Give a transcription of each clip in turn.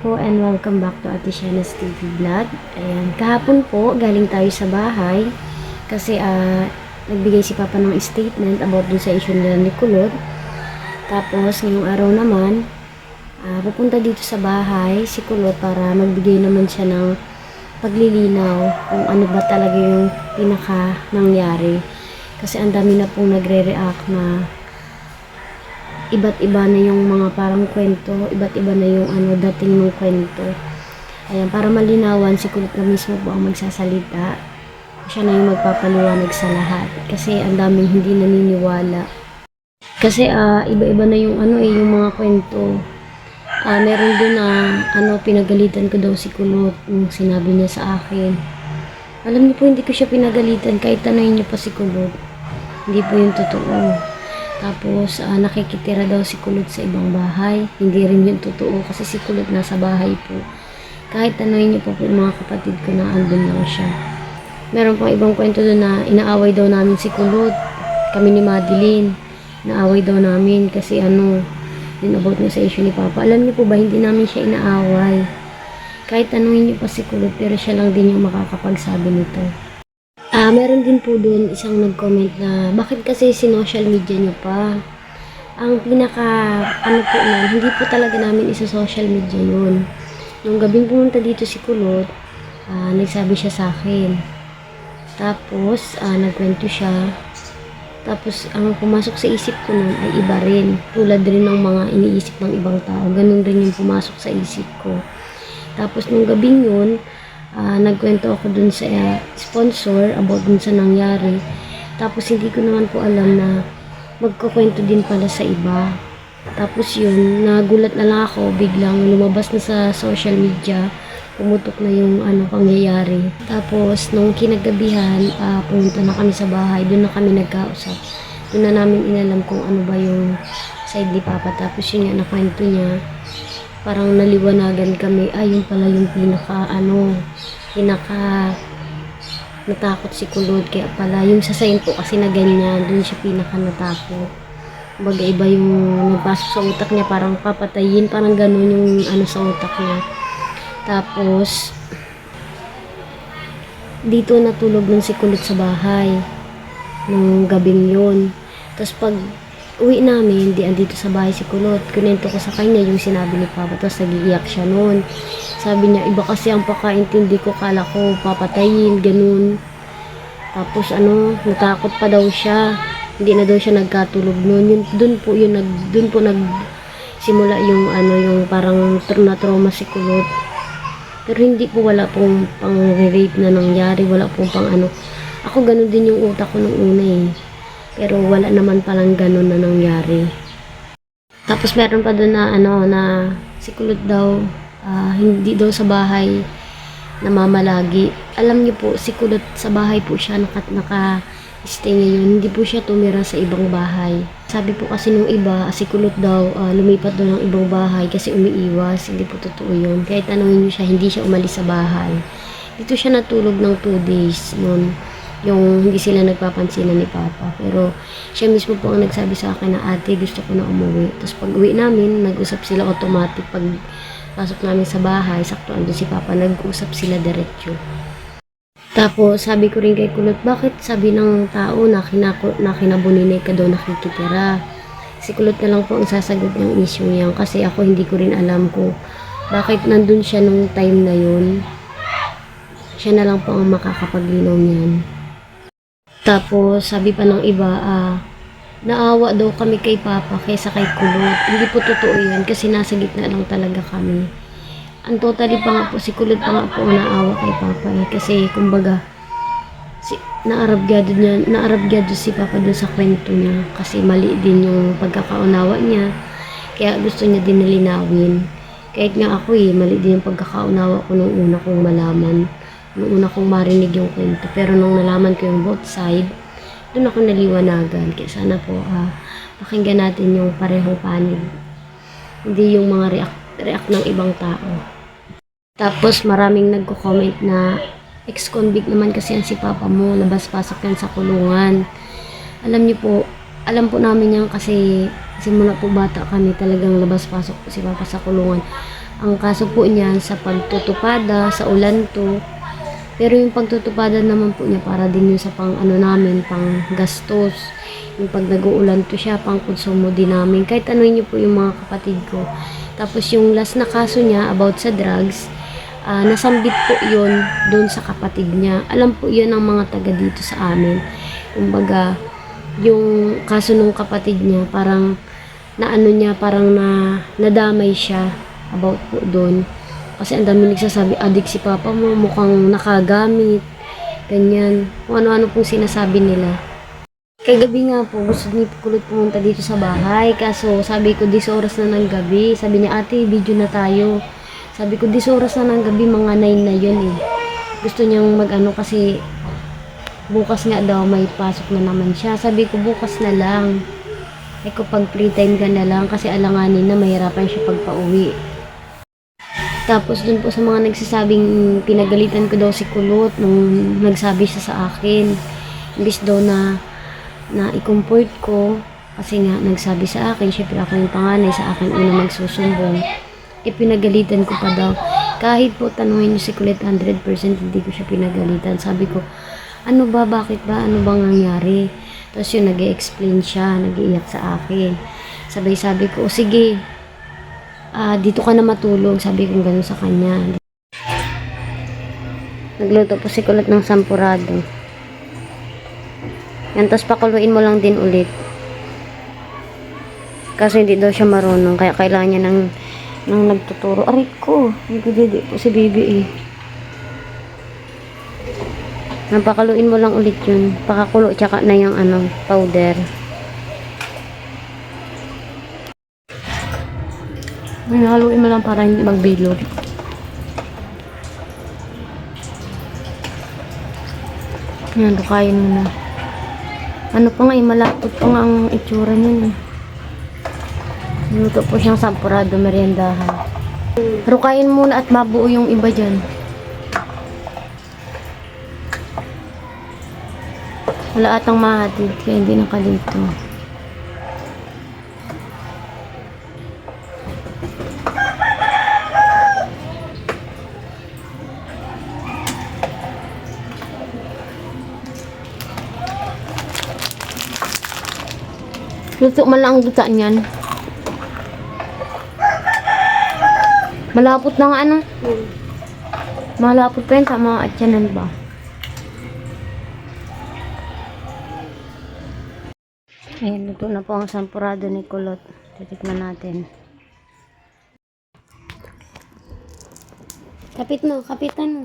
po and welcome back to Ate Shana's TV Vlog. Ayan, kahapon po galing tayo sa bahay kasi ah nagbigay si Papa ng statement about dun sa issue nila ni Kulot. Tapos ngayong araw naman, ah, pupunta dito sa bahay si Kulot para magbigay naman siya ng paglilinaw kung ano ba talaga yung pinaka nangyari. Kasi ang dami na pong nagre-react na iba't iba na yung mga parang kwento, iba't iba na yung ano dating ng kwento. Ayan, para malinawan, si Kulot na mismo po ang magsasalita. Siya na yung magpapaliwanag sa lahat. Kasi ang daming hindi naniniwala. Kasi ah iba-iba na yung ano eh, yung mga kwento. Ah, meron din na ano, pinagalitan ko daw si Kulot nung sinabi niya sa akin. Alam niyo po, hindi ko siya pinagalitan kahit tanongin niyo pa si Kulot. Hindi po yung totoo. Tapos, ah, nakikitira daw si Kulot sa ibang bahay. Hindi rin yun totoo kasi si Kulot nasa bahay po. Kahit tanongin niyo po po mga kapatid ko na andun lang siya. Meron pang ibang kwento doon na inaaway daw namin si Kulot. Kami ni Madeline. Inaaway daw namin kasi ano, din about na sa issue ni Papa. Alam niyo po ba, hindi namin siya inaaway. Kahit tanongin niyo pa si Kulot, pero siya lang din yung makakapagsabi nito. Ah, meron din po doon isang nag-comment na bakit kasi sinocial media niyo pa? Ang pinaka ano po nun, hindi po talaga namin isa social media yun. Nung gabing pumunta dito si Kulot, ah, nagsabi siya sa akin. Tapos, ah, nagkwento siya. Tapos, ang pumasok sa isip ko nun ay iba rin. Tulad rin ng mga iniisip ng ibang tao. Ganun rin yung pumasok sa isip ko. Tapos, nung gabing yun, ah, nagkwento ako dun sa ah, sponsor about dun sa nangyari. Tapos hindi ko naman po alam na magkukwento din pala sa iba. Tapos yun, nagulat na lang ako, biglang lumabas na sa social media, pumutok na yung ano pangyayari. Tapos nung kinagabihan, ah, pumunta na kami sa bahay, doon na kami nagkausap. Doon na namin inalam kung ano ba yung side ni Papa. Tapos yun nga, nakwento niya, parang naliwanagan kami, ay yun pala yung pinaka ano, pinaka natakot si Kulod. Kaya pala yung sa sign po kasi na ganyan dun siya pinaka natakot. Baga iba yung nagpasok sa utak niya parang papatayin parang ganun yung ano sa utak niya. Tapos dito natulog nun si Kulot sa bahay nung gabing yun. Tapos pag uwi namin, di andito sa bahay si Kulot. Kunento ko sa kanya yung sinabi ni Papa, tapos nagiiyak siya noon. Sabi niya, iba kasi ang pakaintindi ko, kala ko papatayin, ganun. Tapos ano, natakot pa daw siya. Hindi na daw siya nagkatulog noon. Yun, dun po yun, nag, dun po nag simula yung ano, yung parang na trauma si Kulot. Pero hindi po wala pong pang rape na nangyari, wala pong pang ano. Ako ganun din yung utak ko nung una eh. Pero wala naman palang ganun na nangyari. Tapos meron pa doon na ano na si Kulot daw ah, hindi daw sa bahay namamalagi. Alam niyo po, si Kulot sa bahay po siya naka, naka stay ngayon. Hindi po siya tumira sa ibang bahay. Sabi po kasi nung iba, si Kulot daw ah, lumipat daw ng ibang bahay kasi umiiwas. Hindi po totoo yun. Kahit tanongin niyo siya, hindi siya umalis sa bahay. Dito siya natulog ng 2 days noon yung hindi sila nagpapansinan ni Papa. Pero siya mismo po ang nagsabi sa akin na ate gusto ko na umuwi. Tapos pag uwi namin, nag-usap sila automatic. Pag pasok namin sa bahay, sakto andun si Papa, nag-usap sila diretso. Tapos sabi ko rin kay Kulot, bakit sabi ng tao na, kinako, na kinabuninay ka daw nakikitira? Si Kulot na lang po ang sasagot ng issue niyan kasi ako hindi ko rin alam ko bakit nandun siya nung time na yun. Siya na lang po ang makakapaglinaw niyan. Tapos, sabi pa ng iba, ah, naawa daw kami kay Papa kaysa kay Kulot. Hindi po totoo yun kasi nasa gitna lang talaga kami. Ang totally pa nga po, si Kulot pa nga po naawa kay Papa eh. Kasi, kumbaga, si, naarabyado niya, naarabyado si Papa dun sa kwento niya. Kasi mali din yung pagkakaunawa niya. Kaya gusto niya din nalinawin. Kahit nga ako eh, mali din yung pagkakaunawa ko nung una kong malaman nung una kong marinig yung kwento. Pero nung nalaman ko yung both side, doon ako naliwanagan. Kaya sana po, ah, pakinggan natin yung parehong panig. Hindi yung mga react, react ng ibang tao. Tapos maraming nagko-comment na ex-convict naman kasi yan si papa mo, labas-pasok yan sa kulungan. Alam niyo po, alam po namin yan kasi simula po bata kami talagang labas-pasok po si papa sa kulungan. Ang kaso po niyan sa pagtutupada, sa ulanto. Pero yung pagtutupada naman po niya para din yun sa pang ano namin, pang gastos. Yung pag nag-uulanto siya, pang konsumo din namin. Kahit ano niyo po yung mga kapatid ko. Tapos yung last na kaso niya about sa drugs, ah, nasambit po yun doon sa kapatid niya. Alam po yun ng mga taga dito sa amin. Kumbaga, yung kaso nung kapatid niya, parang na ano niya, parang na nadamay siya about po doon. Kasi ang dami nagsasabi, adik si papa mo, mukhang nakagamit, ganyan. Kung ano-ano pong sinasabi nila. Kagabi nga po, gusto ni Kulot pumunta dito sa bahay. Kaso sabi ko, 10 oras na ng gabi. Sabi niya, ate, video na tayo. Sabi ko, 10 oras na ng gabi, mga 9 na yun eh. Gusto niyang mag-ano kasi bukas nga daw may pasok na naman siya. Sabi ko, bukas na lang. Eh ko pag free time ka na lang kasi alanganin na mahirapan siya pagpa-uwi. Tapos dun po sa mga nagsasabing pinagalitan ko daw si Kulot nung nagsabi siya sa akin. Imbis daw na na i-comfort ko kasi nga nagsabi sa akin, syempre ako yung panganay sa akin una magsusumbong. Ipinagalitan ko pa daw. Kahit po tanungin niyo si Kulot 100% hindi ko siya pinagalitan. Sabi ko, ano ba, bakit ba, ano bang nangyari? Tapos yun, nag explain siya, nag-iiyak sa akin. Sabay sabi ko, sige, ah, dito ka na matulog. Sabi ko gano'n sa kanya. Nagluto po si Kulot ng sampurado. Yan, tapos pakuluin mo lang din ulit. Kasi hindi daw siya marunong, kaya kailangan niya ng, ng nagtuturo. Aray ko, hindi ko didi po si Bibi eh. Napakaluin mo lang ulit yun. Pakakulo, tsaka na yung ano, powder. Haluin mo lang para hindi magbilog. Yan, lukayin mo na. Ano pa nga, eh, malapot pa nga ang itsura niyan eh. Luto po siyang sampurado meriendahan. Rukayin muna at mabuo yung iba dyan. Wala atang mahatid kaya hindi nakalito. Luto man lang ang duta niyan. Malapot na nga ano. Malapot pa yan sa mga atyanan ba? Ayan, luto na po ang sampurado ni Kulot. Titikman natin. Kapit mo, kapitan mo.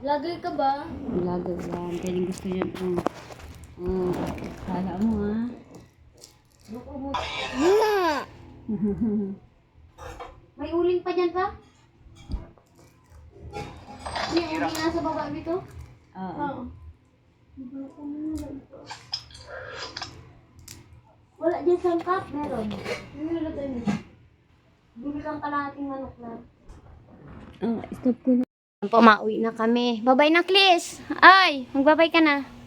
Lagay ka ba? Lagay ba? Pwede gusto yan. Um, um, kala mo ha. May uling pa dyan pa? May uling na sa baba dito? Oo. Wala dyan sangkap. Meron. Ano nilagay mo? Bili kang kalahating manok na. Oh, stop ko na. Po, mauwi na kami. Babay na, Chris. Ay, magbabay ka na.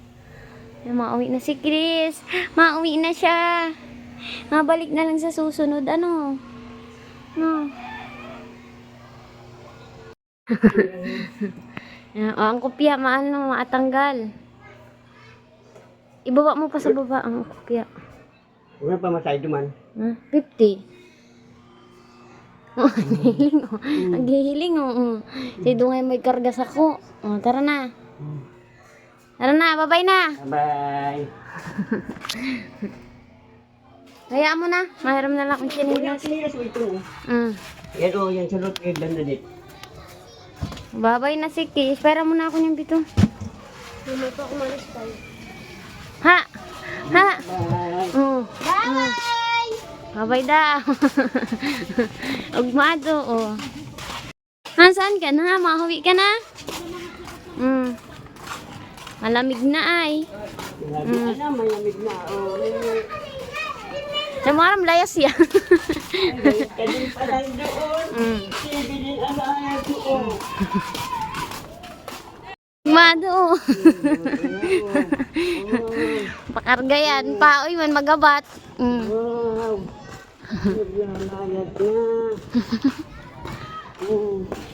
Mauwi na si Chris. Mauwi na siya. Mabalik na lang sa susunod. Ano? No. Oh, ang kopya, maano, maatanggal. Ibaba mo pa sa baba ang kopya. Huwag pa masay duman. Hmm? 50. Oh, naghihiling oh. Naghihiling oh. oh. Si Dungay may kargas ako. Oh, tara na. Tara na, babay na. Bye. Hayaan mo na. Mahiram na lang akong chinilas. Sinilas mo ito. Mm. Yan o, yan sa lot kay Bernadette. Babay na si Ki. Espera mo na ako niyang bito. Hindi pa ako malis tayo. Ha? Ha? Bye. Mm. Bye! Babay daw. Ugmado, oh. Nasaan ka na? Mahuwi ka na? Mm. Malamig na ay. Ka na, malamig na. Oh, Namaram layas yan. Kadin pa lang doon. mm. Sibilin ang ayaw doon. Ugmado. Pakarga yan. Paoy man magabat. Mm. Wow. Na.